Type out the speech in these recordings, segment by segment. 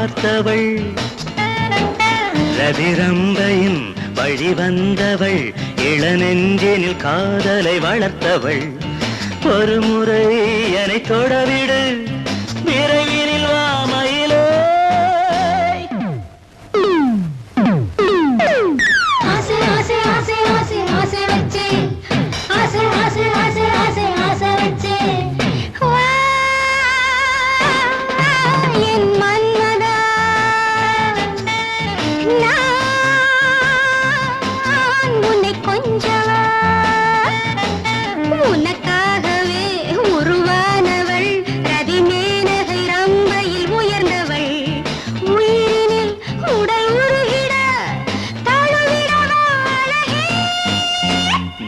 பார்த்தவள். ரவிரம்பையின் வழி வந்தவள். இளநெஞ்சினில் காதலை வளர்த்தவள். ஒரு முறை என்னை தொடவிடு.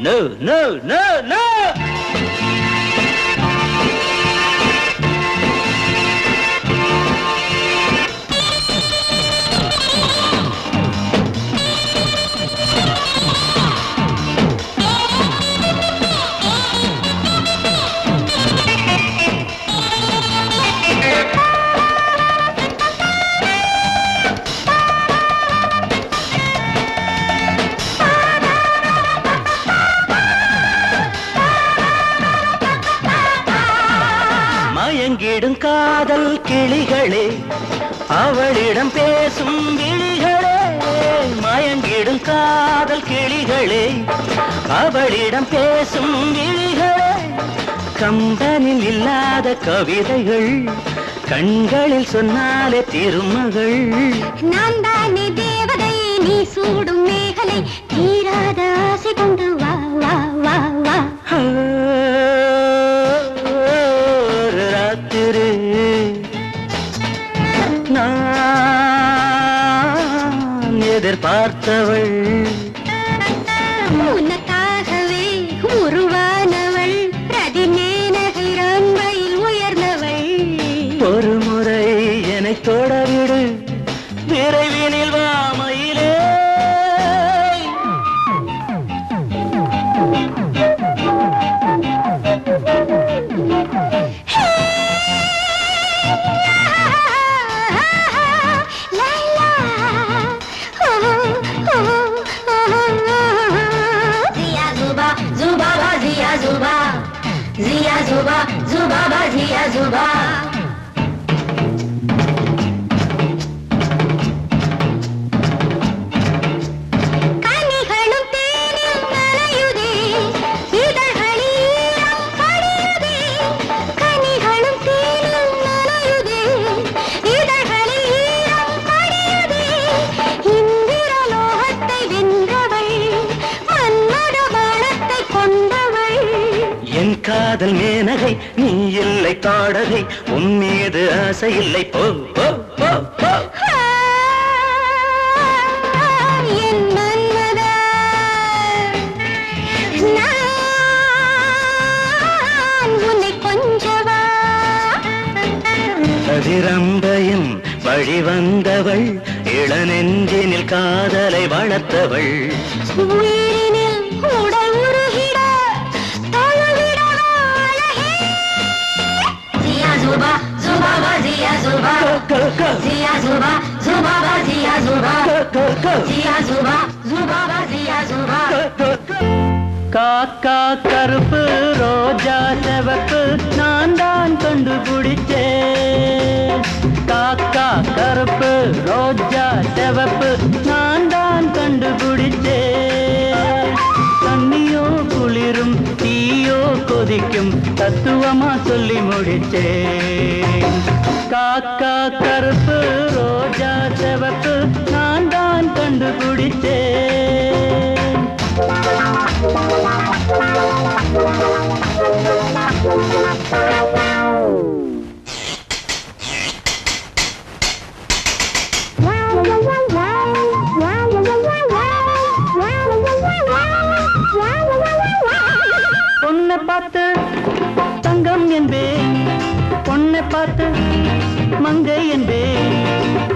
நோ நோ நோ நோ மயங்கிடும் காதல் கிளிகளே அவளிடம் பேசும் விழிகளே மயங்கிடும் காதல் கிளிகளே அவளிடம் பேசும் விழிகளே. கம்பனில் இல்லாத கவிதைகள் கண்களில் சொன்னாலே திருமகள். நான் தானே தேவதை நீ சூடும் மேகலை தீராத ஆசை கொண்டு காதல் மேனகை நீ இல்லை தாடகை உன் மீது ஆசை இல்லை. போ அதிரம்பையும் வழி வந்தவள் இளநெஞ்சினில் காதலை வளர்த்தவள். கோ, கோ, கோ, ஜியா ஜுபா ஜுபா பா ஜியா ஜுபா கோ, கோ, கோ. காக்கா கருப்பு ரோஜா செவப்பு நான் தான் கண்டுபிடிச்சேன் காக்கா கருப்பு ரோஜா செவப்பு நான் தான் கண்டுபிடிச்சேன் தண்ணியோ குளிரும் தீயோ கொதிக்கும் தத்துவமா சொல்லி முடிச்சேன் காக்கா கருப்பு ரோஜா செவப்பு நான் தான் கண்டுபிடித்தேன். பொண்ணை பார்த்து தங்கம் என்பேன். பொண்ணை பார்த்து மங்கை என்பேன்.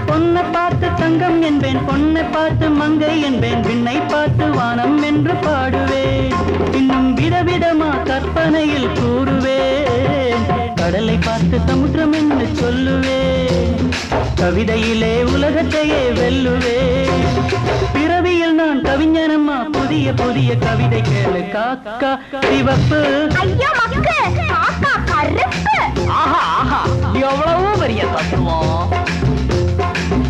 பொன்னை பார்த்து தங்கம் என்பேன். பொண்ணை பார்த்து மங்கை என்பேன். விண்ணை பார்த்து வானம் என்று பாடுவேன். இன்னும் விதவிதமா கற்பனையில் கூறுவேன். கடலை பார்த்து சமுத்திரம் என்று சொல்லுவேன். கவிதையிலே உலகத்தையே வெல்லுவேன். பிறவியில் நான் கவிஞனம்மா. புதிய புதிய கவிதை கேளு காக்கா. சிவப்பு. ஐயோ கருப்பு. ஆஹா ஆஹா. எவ்வளவு பெரிய தத்துவம்.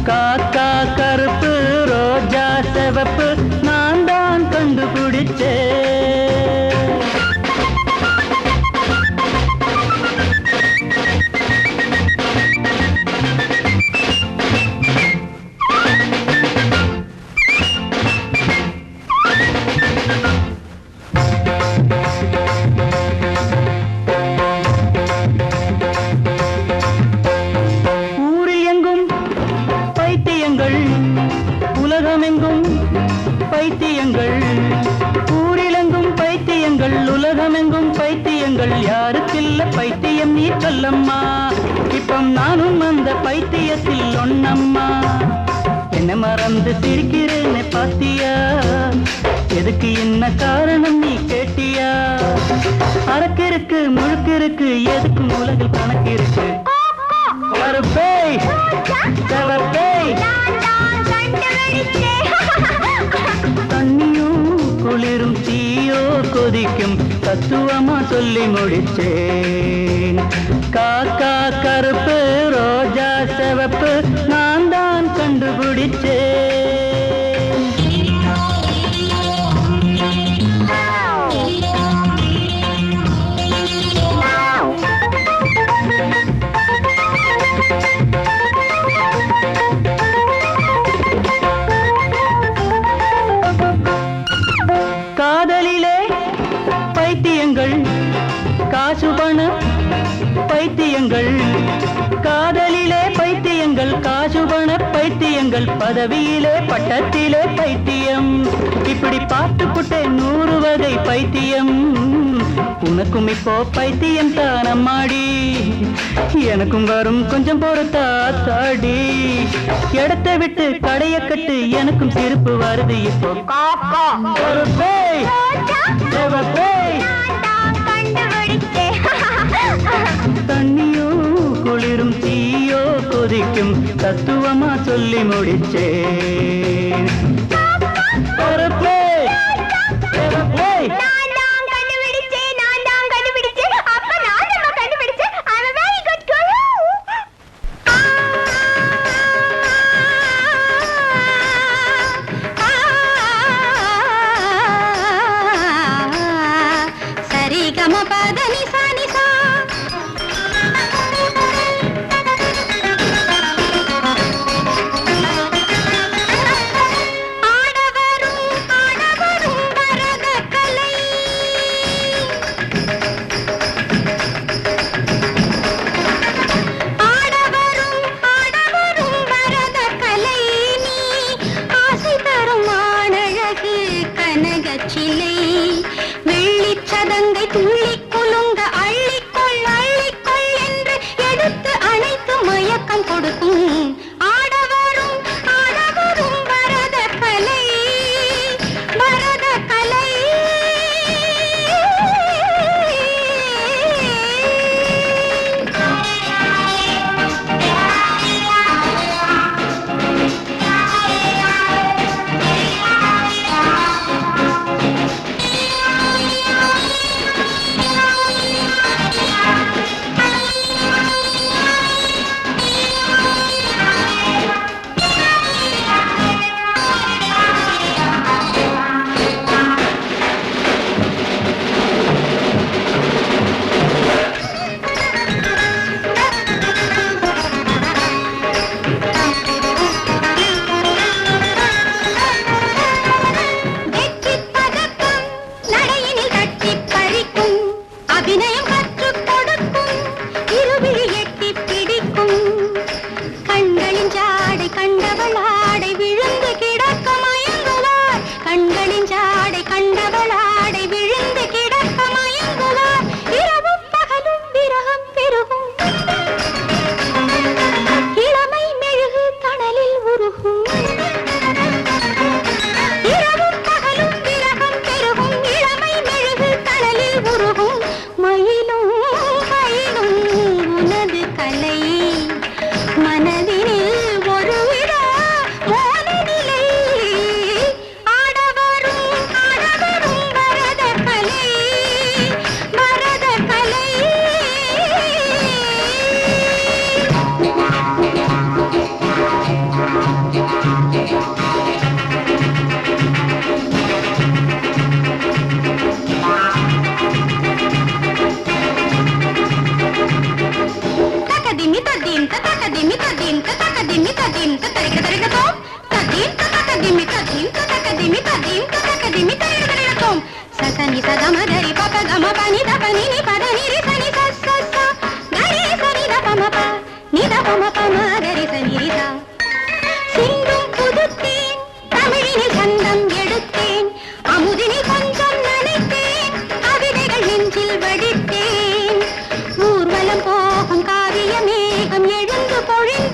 காக்கா கருப்பு ரோஜா செவப்பு நான் தான் கண்டுபிடிச்சேன். சரக்கு இருக்கு முழுக்கு இருக்கு எதுக்கும் உலகில் கணக்கு இருக்கு. தண்ணியும் குளிரும் தீயோ கொதிக்கும் தத்துவமா சொல்லி முடிச்சேன். காக்கா கருப்பு ரோஜா செவப்பு உங்கள் பதவியிலே பட்டத்திலே பைத்தியம். இப்படி பார்த்துக்கிட்டே நூறு வகை பைத்தியம். உனக்கும் இப்போ பைத்தியம் தானம்மாடி எனக்கும் வரும் கொஞ்சம் போற தாத்தாடி இடத்தை விட்டு கடைய கட்டு எனக்கும் சிரிப்பு வருது இப்போ. தண்ணியும் குளிரும் കൊതിക്കും തത്വമാ ചൊല്ലി മുടിച്ചേ. the party.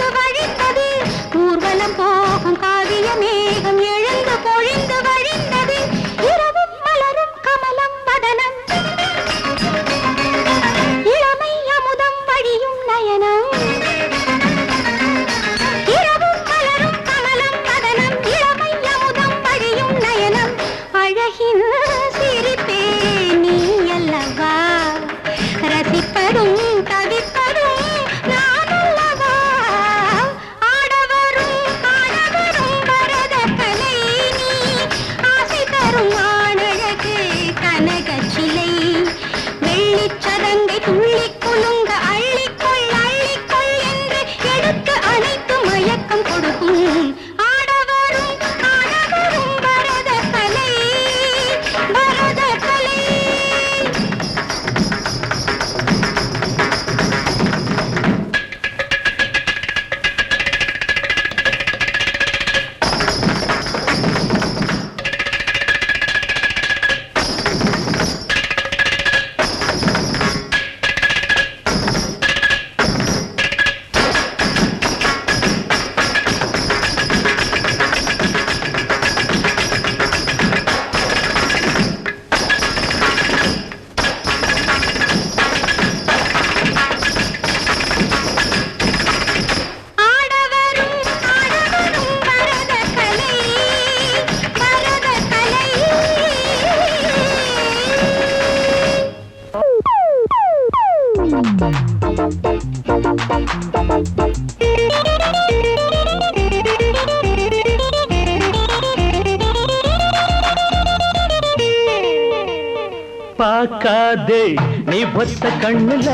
வராது நீ பொத்த கண்ணுல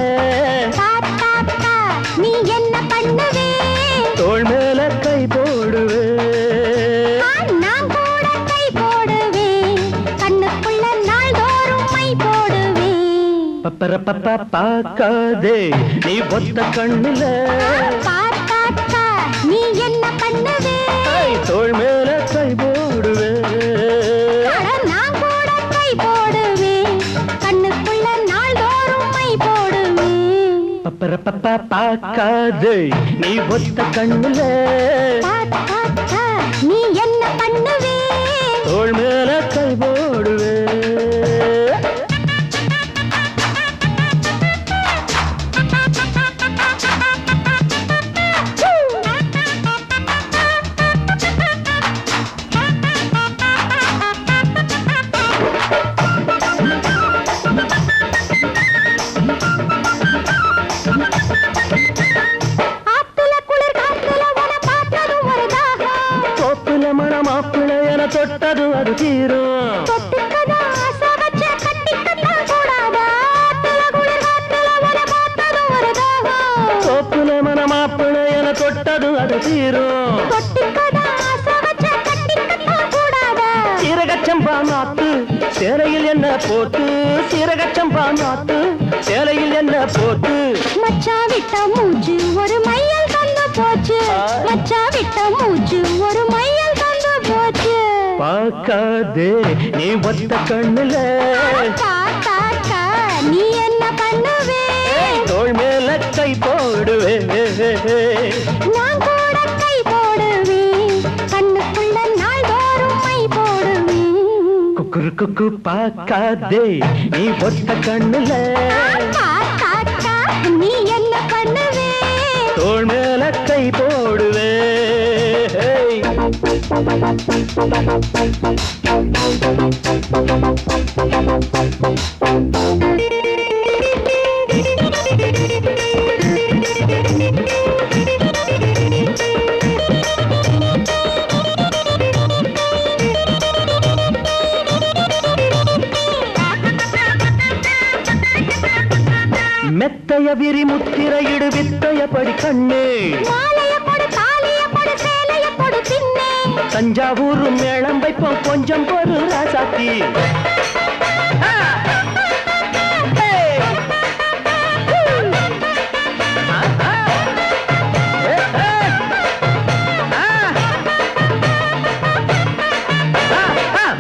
நீ என்ன பண்ணுவே? தோல் மேல கை போடுவே. நான் கூட கை போடுவே. கண்ணுக்குள்ள பார்க்காதே. நீ பொத்த கண்ணுல పాకాదే నీ ఒత్త కన్నులే. தீரும் சீரகச்சம்பா நாத்து சேலையில் என்ன போட்டு? சீரகச்சம்பா நாத்து சேலையில் என்ன போட்டு? மச்சா விட்ட மூச்சு ஒரு மையல் தந்து போச்சு. மச்சா விட்ட மூச்சு ஒரு மையல் தந்து போச்சு. பார்க்காதே நீ ஒத்த கண்ணுல. நீ என்ன பண்ணுவே? தோல் மேல கை போடுவே. குறுக்குக்கு பார்க்காதே. நீ பொத்த கண்ணுல. நீ என்ன பண்ணுவே? தோல் மேல கை போடுவே. Thank you. மாலைய விரி முத்திரையிடு வித்தையபடி கண்ணே தஞ்சாவூர் மேளம் வைப்போம் கொஞ்சம் ஒரு ராசாத்தி.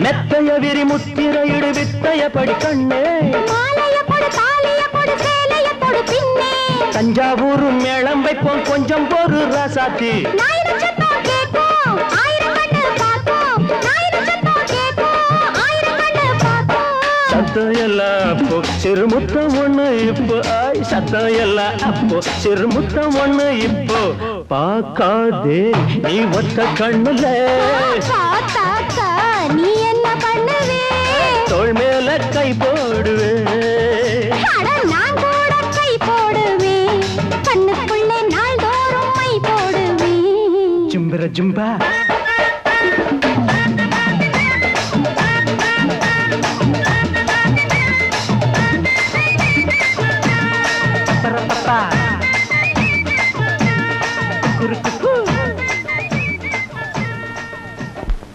மெத்தைய விரி முத்திரையிடு வித்தையபடி கண்ணே தஞ்சாவூர் மேளம் வைப்போம் கொஞ்சம் பொறு ராசாத்தி. சத்தம் எல்லாம் அப்போ சிறுமுத்தம் ஒண்ணு இப்போ ஆய் சத்தம் எல்லாம் அப்போ சிறுமுத்தம் ஒண்ணு இப்போ. பார்க்காதே நீ ஒத்த கண்ணுல. நீ என்ன பண்ணுவே? தோள் மேல கை போடுவேன்